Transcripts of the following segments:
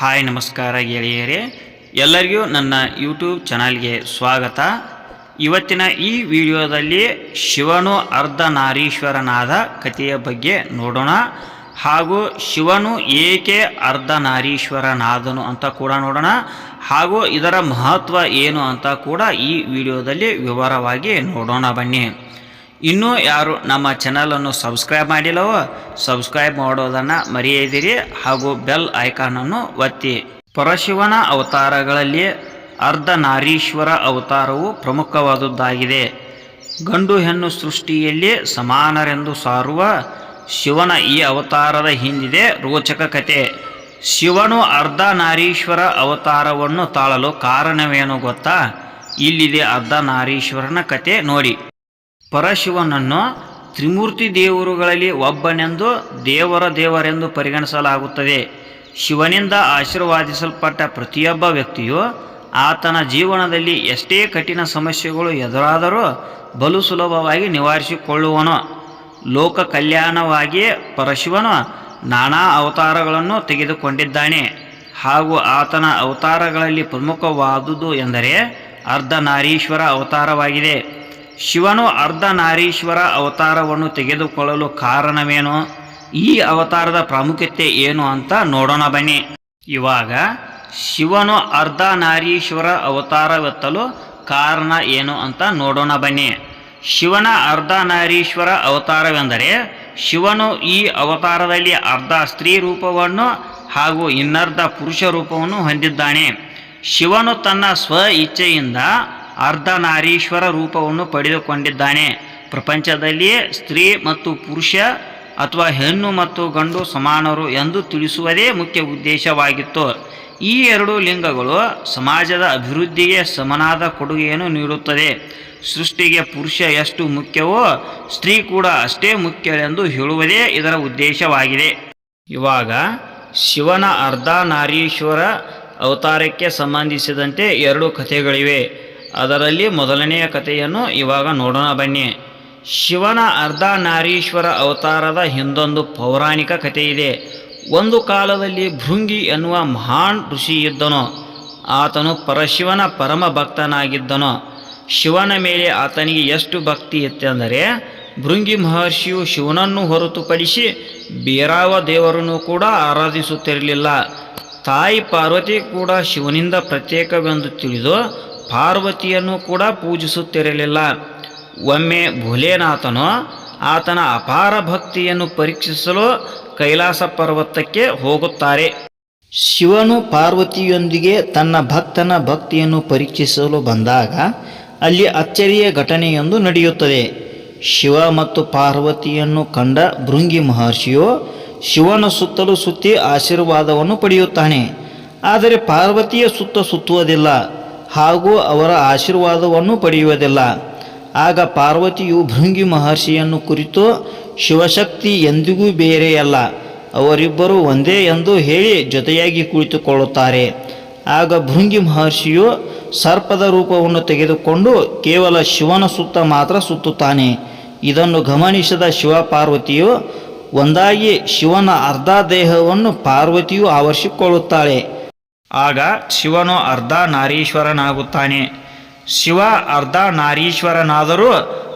Hi, ನಮಸ್ಕಾರ ಗೆಳೆಯರೇ. ಎಲ್ಲರಿಗೂ ನನ್ನ ಯೂಟ್ಯೂಬ್ ಚಾನಲ್ಗೆ ಸ್ವಾಗತ. ಇವತ್ತಿನ ಈ ವಿಡಿಯೋದಲ್ಲಿ ಶಿವನು ಅರ್ಧನಾರೀಶ್ವರನಾದ ಕಥೆಯ ಬಗ್ಗೆ ನೋಡೋಣ. ಹಾಗೂ ಶಿವನು ಏಕೆ ಅರ್ಧನಾರೀಶ್ವರನಾದನು ಅಂತ ಕೂಡ ನೋಡೋಣ. ಹಾಗೂ ಇದರ ಮಹತ್ವ ಏನು ಅಂತ ಕೂಡ ಈ ವಿಡಿಯೋದಲ್ಲಿ ವಿವರವಾಗಿ ನೋಡೋಣ ಬನ್ನಿ. ಇನ್ನೂ ಯಾರು ನಮ್ಮ ಚಾನಲನ್ನು ಸಬ್ಸ್ಕ್ರೈಬ್ ಮಾಡಿಲ್ಲವೋ ಸಬ್ಸ್ಕ್ರೈಬ್ ಮಾಡೋದನ್ನು ಮರೆಯದಿರಿ ಹಾಗೂ ಬೆಲ್ ಐಕಾನನ್ನು ಒತ್ತಿ. ಪರಶಿವನ ಅವತಾರಗಳಲ್ಲಿ ಅರ್ಧನಾರೀಶ್ವರ ಅವತಾರವು ಪ್ರಮುಖವಾದದ್ದಾಗಿದೆ. ಗಂಡು ಹೆಣ್ಣು ಸೃಷ್ಟಿಯಲ್ಲಿ ಸಮಾನರೆಂದು ಸಾರುವ ಶಿವನ ಈ ಅವತಾರದ ಹಿಂದಿದೆ ರೋಚಕ ಕತೆ. ಶಿವನು ಅರ್ಧನಾರೀಶ್ವರ ಅವತಾರವನ್ನು ತಾಳಲು ಕಾರಣವೇನು ಗೊತ್ತಾ? ಇಲ್ಲಿದೆ ಅರ್ಧನಾರೀಶ್ವರನ ಕತೆ ನೋಡಿ. ಪರಶಿವನನ್ನು ತ್ರಿಮೂರ್ತಿ ದೇವರುಗಳಲ್ಲಿ ಒಬ್ಬನೆಂದು ದೇವರ ದೇವರೆಂದು ಪರಿಗಣಿಸಲಾಗುತ್ತದೆ. ಶಿವನಿಂದ ಆಶೀರ್ವಾದಿಸಲ್ಪಟ್ಟ ಪ್ರತಿಯೊಬ್ಬ ವ್ಯಕ್ತಿಯು ಆತನ ಜೀವನದಲ್ಲಿ ಎಷ್ಟೇ ಕಠಿಣ ಸಮಸ್ಯೆಗಳು ಎದುರಾದರೂ ಬಲು ಸುಲಭವಾಗಿ ನಿವಾರಿಸಿಕೊಳ್ಳುವನು. ಲೋಕ ಕಲ್ಯಾಣವಾಗಿ ಪರಶಿವನು ನಾನಾ ಅವತಾರಗಳನ್ನು ತೆಗೆದುಕೊಂಡಿದ್ದಾನೆ. ಹಾಗೂ ಆತನ ಅವತಾರಗಳಲ್ಲಿ ಪ್ರಮುಖವಾದುದು ಎಂದರೆ ಅರ್ಧನಾರೀಶ್ವರ ಅವತಾರವಾಗಿದೆ. ಶಿವನು ಅರ್ಧನಾರೀಶ್ವರ ಅವತಾರವನ್ನು ತೆಗೆದುಕೊಳ್ಳಲು ಕಾರಣವೇನು? ಈ ಅವತಾರದ ಪ್ರಾಮುಖ್ಯತೆ ಏನು ಅಂತ ನೋಡೋಣ ಬನ್ನಿ. ಇವಾಗ, ಶಿವನು ಅರ್ಧನಾರೀಶ್ವರ ಅವತಾರವೆತ್ತಲು ಕಾರಣ ಏನು ಅಂತ ನೋಡೋಣ ಬನ್ನಿ. ಶಿವನ ಅರ್ಧನಾರೀಶ್ವರ ಅವತಾರವೆಂದರೆ, ಶಿವನು ಈ ಅವತಾರದಲ್ಲಿ ಅರ್ಧ ಸ್ತ್ರೀ ರೂಪವನ್ನು ಹಾಗೂ ಇನ್ನರ್ಧ ಪುರುಷ ರೂಪವನ್ನು ಹೊಂದಿದ್ದಾನೆ. ಶಿವನು ತನ್ನ ಸ್ವ ಇಚ್ಛೆಯಿಂದ ಅರ್ಧನಾರೀಶ್ವರ ರೂಪವನ್ನು ಪಡೆದುಕೊಂಡಿದ್ದಾನೆ. ಪ್ರಪಂಚದಲ್ಲಿಯೇ ಸ್ತ್ರೀ ಮತ್ತು ಪುರುಷ ಅಥವಾ ಹೆಣ್ಣು ಮತ್ತು ಗಂಡು ಸಮಾನರು ಎಂದು ತಿಳಿಸುವುದೇ ಮುಖ್ಯ ಉದ್ದೇಶವಾಗಿತ್ತು. ಈ ಎರಡು ಲಿಂಗಗಳು ಸಮಾಜದ ಅಭಿವೃದ್ಧಿಗೆ ಸಮನಾದ ಕೊಡುಗೆಯನ್ನು ನೀಡುತ್ತದೆ. ಸೃಷ್ಟಿಗೆ ಪುರುಷ ಎಷ್ಟು ಮುಖ್ಯವೋ ಸ್ತ್ರೀ ಕೂಡ ಅಷ್ಟೇ ಮುಖ್ಯವೆಂದು ಹೇಳುವುದೇ ಇದರ ಉದ್ದೇಶವಾಗಿದೆ. ಇವಾಗ ಶಿವನ ಅರ್ಧನಾರೀಶ್ವರ ಅವತಾರಕ್ಕೆ ಸಂಬಂಧಿಸಿದಂತೆ ಎರಡು ಕಥೆಗಳಿವೆ. ಅದರಲ್ಲಿ ಮೊದಲನೆಯ ಕಥೆಯನ್ನು ಇವಾಗ ನೋಡೋಣ ಬನ್ನಿ. ಶಿವನ ಅರ್ಧನಾರೀಶ್ವರ ಅವತಾರದ ಹಿಂದೊಂದು ಪೌರಾಣಿಕ ಕಥೆ ಇದೆ. ಒಂದು ಕಾಲದಲ್ಲಿ ಭೃಂಗಿ ಎನ್ನುವ ಮಹಾನ್ ಋಷಿ ಇದ್ದನು. ಆತನು ಪರಶಿವನ ಪರಮ ಭಕ್ತನಾಗಿದ್ದನು. ಶಿವನ ಮೇಲೆ ಆತನಿಗೆ ಎಷ್ಟು ಭಕ್ತಿ ಇತ್ತೆಂದರೆ, ಭೃಂಗಿ ಮಹರ್ಷಿಯು ಶಿವನನ್ನು ಹೊರತುಪಡಿಸಿ ಬೇರಾವ ದೇವರನ್ನು ಕೂಡ ಆರಾಧಿಸುತ್ತಿರಲಿಲ್ಲ. ತಾಯಿ ಪಾರ್ವತಿ ಕೂಡ ಶಿವನಿಂದ ಪ್ರತ್ಯೇಕವೆಂದು ತಿಳಿದು ಪಾರ್ವತಿಯನ್ನು ಕೂಡ ಪೂಜಿಸುತ್ತಿರಲಿಲ್ಲ. ಒಮ್ಮೆ ಭೋಲೆನಾಥನು ಆತನ ಅಪಾರ ಭಕ್ತಿಯನ್ನು ಪರೀಕ್ಷಿಸಲು ಕೈಲಾಸ ಪರ್ವತಕ್ಕೆ ಹೋಗುತ್ತಾರೆ. ಶಿವನು ಪಾರ್ವತಿಯೊಂದಿಗೆ ತನ್ನ ಭಕ್ತನ ಭಕ್ತಿಯನ್ನು ಪರೀಕ್ಷಿಸಲು ಬಂದಾಗ ಅಲ್ಲಿ ಅಚ್ಚರಿಯ ಘಟನೆಯೊಂದು ನಡೆಯುತ್ತದೆ. ಶಿವ ಮತ್ತು ಪಾರ್ವತಿಯನ್ನು ಕಂಡ ಭೃಂಗಿ ಮಹರ್ಷಿಯು ಶಿವನ ಸುತ್ತಲೂ ಸುತ್ತಿ ಆಶೀರ್ವಾದವನ್ನು ಪಡೆಯುತ್ತಾನೆ. ಆದರೆ ಪಾರ್ವತಿಯ ಸುತ್ತ ಸುತ್ತುವುದಿಲ್ಲ. ಹಾಗೂ ಅವರ ಆಶೀರ್ವಾದವನ್ನು ಪಡೆಯುವುದಿಲ್ಲ. ಆಗ ಪಾರ್ವತಿಯು ಭೃಂಗಿ ಮಹರ್ಷಿಯನ್ನು ಕುರಿತು, ಶಿವಶಕ್ತಿ ಎಂದಿಗೂ ಬೇರೆಯಲ್ಲ, ಅವರಿಬ್ಬರು ಒಂದೇ ಎಂದು ಹೇಳಿ ಜೊತೆಯಾಗಿ ಕುಳಿತುಕೊಳ್ಳುತ್ತಾರೆ. ಆಗ ಭೃಂಗಿ ಮಹರ್ಷಿಯು ಸರ್ಪದ ರೂಪವನ್ನು ತೆಗೆದುಕೊಂಡು ಕೇವಲ ಶಿವನ ಸುತ್ತ ಮಾತ್ರ ಸುತ್ತುತ್ತಾನೆ. ಇದನ್ನು ಗಮನಿಸಿದ ಶಿವ ಪಾರ್ವತಿಯು ಒಂದಾಗಿ ಶಿವನ ಅರ್ಧ ದೇಹವನ್ನು ಪಾರ್ವತಿಯು ಆವರಿಸಿಕೊಳ್ಳುತ್ತಾಳೆ. ಆಗ ಶಿವನು ಅರ್ಧ ನಾರೀಶ್ವರನಾಗುತ್ತಾನೆ. ಶಿವ ಅರ್ಧ ನಾರೀಶ್ವರನಾದರೂ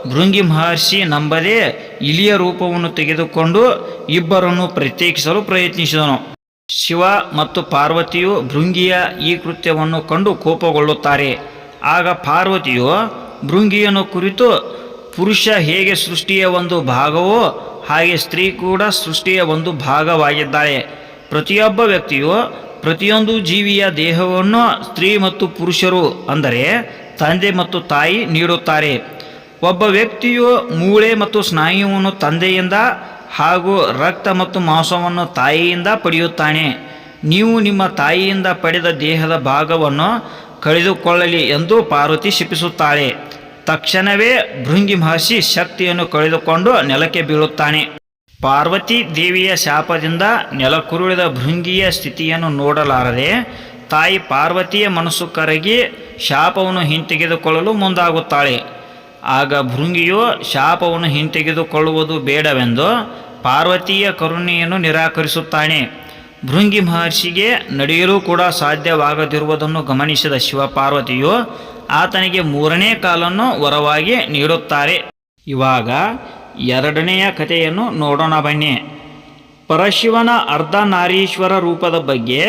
ಭೃಂಗಿ ಮಹರ್ಷಿ ನಂಬದೇ ಇಲಿಯ ರೂಪವನ್ನು ತೆಗೆದುಕೊಂಡು ಇಬ್ಬರನ್ನು ಪ್ರತ್ಯೇಕಿಸಲು ಪ್ರಯತ್ನಿಸಿದನು. ಶಿವ ಮತ್ತು ಪಾರ್ವತಿಯು ಭೃಂಗಿಯ ಈ ಕೃತ್ಯವನ್ನು ಕಂಡು ಕೋಪಗೊಳ್ಳುತ್ತಾರೆ. ಆಗ ಪಾರ್ವತಿಯು ಭೃಂಗಿಯನ್ನು ಕುರಿತು ಪುರುಷ ಹೇಗೆ ಸೃಷ್ಟಿಯ ಒಂದು ಭಾಗವೋ ಹಾಗೆ ಸ್ತ್ರೀ ಕೂಡ ಸೃಷ್ಟಿಯ ಒಂದು ಭಾಗವಾಗಿದ್ದಾಳೆ. ಪ್ರತಿಯೊಬ್ಬ ವ್ಯಕ್ತಿಯು ಪ್ರತಿಯೊಂದು ಜೀವಿಯ ದೇಹವನ್ನು ಸ್ತ್ರೀ ಮತ್ತು ಪುರುಷರು ಅಂದರೆ ತಂದೆ ಮತ್ತು ತಾಯಿ ನೀಡುತ್ತಾರೆ. ಒಬ್ಬ ವ್ಯಕ್ತಿಯು ಮೂಳೆ ಮತ್ತು ಸ್ನಾಯುವನ್ನು ತಂದೆಯಿಂದ ಹಾಗೂ ರಕ್ತ ಮತ್ತು ಮಾಂಸವನ್ನು ತಾಯಿಯಿಂದ ಪಡೆಯುತ್ತಾನೆ. ನೀವು ನಿಮ್ಮ ತಾಯಿಯಿಂದ ಪಡೆದ ದೇಹದ ಭಾಗವನ್ನು ಕಳೆದುಕೊಳ್ಳಲಿ ಎಂದು ಪಾರ್ವತಿ ಶಿಪಿಸುತ್ತಾಳೆ. ತಕ್ಷಣವೇ ಭೃಂಗಿ ಮಹರ್ಷಿ ಶಕ್ತಿಯನ್ನು ಕಳೆದುಕೊಂಡು ನೆಲಕ್ಕೆ ಬೀಳುತ್ತಾನೆ. ಪಾರ್ವತಿ ದೇವಿಯ ಶಾಪದಿಂದ ನೆಲಕುರುಳಿದ ಭೃಂಗಿಯ ಸ್ಥಿತಿಯನ್ನು ನೋಡಲಾರದೆ, ತಾಯಿ ಪಾರ್ವತಿಯ ಮನಸ್ಸು ಕರಗಿ ಶಾಪವನ್ನು ಹಿಂತೆಗೆದುಕೊಳ್ಳಲು ಮುಂದಾಗುತ್ತಾಳೆ. ಆಗ ಭೃಂಗಿಯು ಶಾಪವನ್ನು ಹಿಂತೆಗೆದುಕೊಳ್ಳುವುದು ಬೇಡವೆಂದು ಪಾರ್ವತಿಯ ಕರುಣೆಯನ್ನು ನಿರಾಕರಿಸುತ್ತಾನೆ. ಭೃಂಗಿ ಮಹರ್ಷಿಗೆ ನಡೆಯಲು ಕೂಡ ಸಾಧ್ಯವಾಗದಿರುವುದನ್ನು ಗಮನಿಸಿದ ಶಿವಪಾರ್ವತಿಯು ಆತನಿಗೆ ಮೂರನೇ ಕಾಲನ್ನು ವರವಾಗಿ ನೀಡುತ್ತಾರೆ. ಇವಾಗ ಎರಡನೆಯ ಕಥೆಯನ್ನು ನೋಡೋಣ ಬನ್ನಿ. ಪರಶಿವನ ಅರ್ಧನಾರೀಶ್ವರ ರೂಪದ ಬಗ್ಗೆ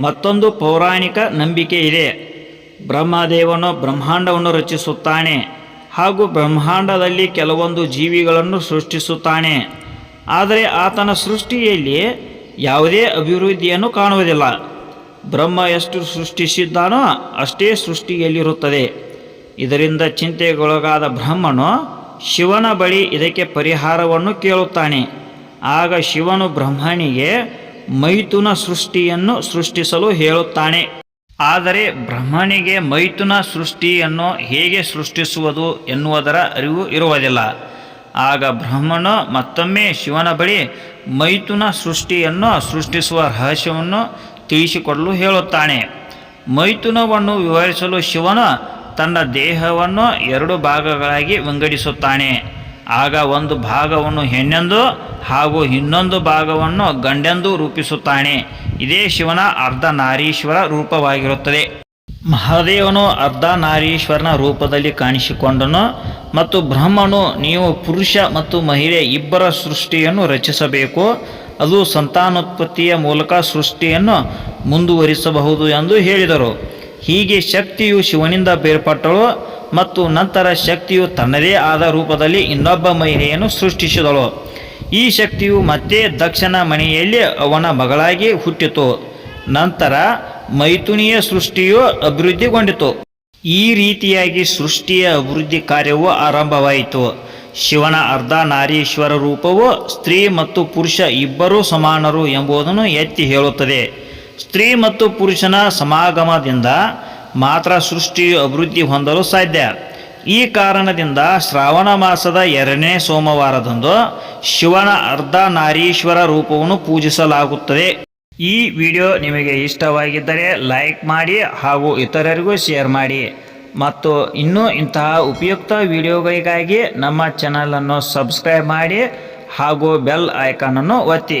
ಮತ್ತೊಂದು ಪೌರಾಣಿಕ ನಂಬಿಕೆ ಇದೆ. ಬ್ರಹ್ಮದೇವನು ಬ್ರಹ್ಮಾಂಡವನ್ನು ರಚಿಸುತ್ತಾನೆ ಹಾಗೂ ಬ್ರಹ್ಮಾಂಡದಲ್ಲಿ ಕೆಲವೊಂದು ಜೀವಿಗಳನ್ನು ಸೃಷ್ಟಿಸುತ್ತಾನೆ. ಆದರೆ ಆತನ ಸೃಷ್ಟಿಯಲ್ಲಿ ಯಾವುದೇ ಅಭಿವೃದ್ಧಿಯನ್ನು ಕಾಣುವುದಿಲ್ಲ. ಬ್ರಹ್ಮ ಎಷ್ಟು ಸೃಷ್ಟಿಸಿದ್ದಾನೋ ಅಷ್ಟೇ ಸೃಷ್ಟಿಯಲ್ಲಿರುತ್ತದೆ. ಇದರಿಂದ ಚಿಂತೆಗೊಳಗಾದ ಬ್ರಹ್ಮನು ಶಿವನ ಬಳಿ ಇದಕ್ಕೆ ಪರಿಹಾರವನ್ನು ಕೇಳುತ್ತಾನೆ. ಆಗ ಶಿವನು ಬ್ರಹ್ಮನಿಗೆ ಮೈಥುನ ಸೃಷ್ಟಿಯನ್ನು ಸೃಷ್ಟಿಸಲು ಹೇಳುತ್ತಾನೆ. ಆದರೆ ಬ್ರಹ್ಮನಿಗೆ ಮೈಥುನ ಸೃಷ್ಟಿಯನ್ನು ಹೇಗೆ ಸೃಷ್ಟಿಸುವುದು ಎನ್ನುವುದರ ಅರಿವು ಇರುವುದಿಲ್ಲ. ಆಗ ಬ್ರಹ್ಮನು ಮತ್ತೊಮ್ಮೆ ಶಿವನ ಬಳಿ ಮೈಥುನ ಸೃಷ್ಟಿಯನ್ನು ಸೃಷ್ಟಿಸುವ ರಹಸ್ಯವನ್ನು ತಿಳಿಸಿಕೊಡಲು ಹೇಳುತ್ತಾನೆ. ಮೈಥುನವನ್ನು ವಿವರಿಸಲು ಶಿವನು ತನ್ನ ದೇಹವನ್ನು ಎರಡು ಭಾಗಗಳಾಗಿ ವಿಂಗಡಿಸುತ್ತಾನೆ. ಆಗ ಒಂದು ಭಾಗವನ್ನು ಹೆಣ್ಣೆಂದು ಹಾಗೂ ಇನ್ನೊಂದು ಭಾಗವನ್ನು ಗಂಡೆಂದು ರೂಪಿಸುತ್ತಾನೆ. ಇದೇ ಶಿವನ ಅರ್ಧನಾರೀಶ್ವರ ರೂಪವಾಗಿರುತ್ತದೆ. ಮಹಾದೇವನು ಅರ್ಧನಾರೀಶ್ವರನ ರೂಪದಲ್ಲಿ ಕಾಣಿಸಿಕೊಂಡನು ಮತ್ತು ಬ್ರಹ್ಮನು ನೀವು ಪುರುಷ ಮತ್ತು ಮಹಿಳೆ ಇಬ್ಬರ ಸೃಷ್ಟಿಯನ್ನು ರಚಿಸಬೇಕು. ಅದು ಸಂತಾನೋತ್ಪತ್ತಿಯ ಮೂಲಕ ಸೃಷ್ಟಿಯನ್ನು ಮುಂದುವರಿಸಬಹುದು ಎಂದು ಹೇಳಿದರು. ಹೀಗೆ ಶಕ್ತಿಯು ಶಿವನಿಂದ ಬೇರ್ಪಟ್ಟಳು ಮತ್ತು ನಂತರ ಶಕ್ತಿಯು ತನ್ನದೇ ಆದ ರೂಪದಲ್ಲಿ ಇನ್ನೊಬ್ಬ ಮಹಿಳೆಯನ್ನು ಸೃಷ್ಟಿಸಿದಳು. ಈ ಶಕ್ತಿಯು ಮತ್ತೆ ದಕ್ಷನ ಮನೆಯಲ್ಲಿ ಅವನ ಮಗಳಾಗಿ ಹುಟ್ಟಿತು. ನಂತರ ಮೈಥುನಿಯ ಸೃಷ್ಟಿಯು ಅಭಿವೃದ್ಧಿಗೊಂಡಿತು. ಈ ರೀತಿಯಾಗಿ ಸೃಷ್ಟಿಯ ಅಭಿವೃದ್ಧಿ ಕಾರ್ಯವು ಆರಂಭವಾಯಿತು. ಶಿವನ ಅರ್ಧ ನಾರೀಶ್ವರ ರೂಪವು ಸ್ತ್ರೀ ಮತ್ತು ಪುರುಷ ಇಬ್ಬರೂ ಸಮಾನರು ಎಂಬುದನ್ನು ಎತ್ತಿ ಹೇಳುತ್ತದೆ. ಸ್ತ್ರೀ ಮತ್ತು ಪುರುಷನ ಸಮಾಗಮದಿಂದ ಮಾತ್ರ ಸೃಷ್ಟಿಯು ಅಭಿವೃದ್ಧಿ ಹೊಂದಲು ಸಾಧ್ಯ. ಈ ಕಾರಣದಿಂದ ಶ್ರಾವಣ ಮಾಸದ ಎರಡನೇ ಸೋಮವಾರದಂದು ಶಿವನ ಅರ್ಧನಾರೀಶ್ವರ ರೂಪವನ್ನು ಪೂಜಿಸಲಾಗುತ್ತದೆ. ಈ ವಿಡಿಯೋ ನಿಮಗೆ ಇಷ್ಟವಾಗಿದ್ದರೆ ಲೈಕ್ ಮಾಡಿ ಹಾಗೂ ಇತರರಿಗೂ ಶೇರ್ ಮಾಡಿ. ಮತ್ತು ಇನ್ನೂ ಇಂತಹ ಉಪಯುಕ್ತ ವಿಡಿಯೋಗಳಿಗಾಗಿ ನಮ್ಮ ಚಾನಲನ್ನು ಸಬ್ಸ್ಕ್ರೈಬ್ ಮಾಡಿ ಹಾಗೂ ಬೆಲ್ ಐಕಾನನ್ನು ಒತ್ತಿ.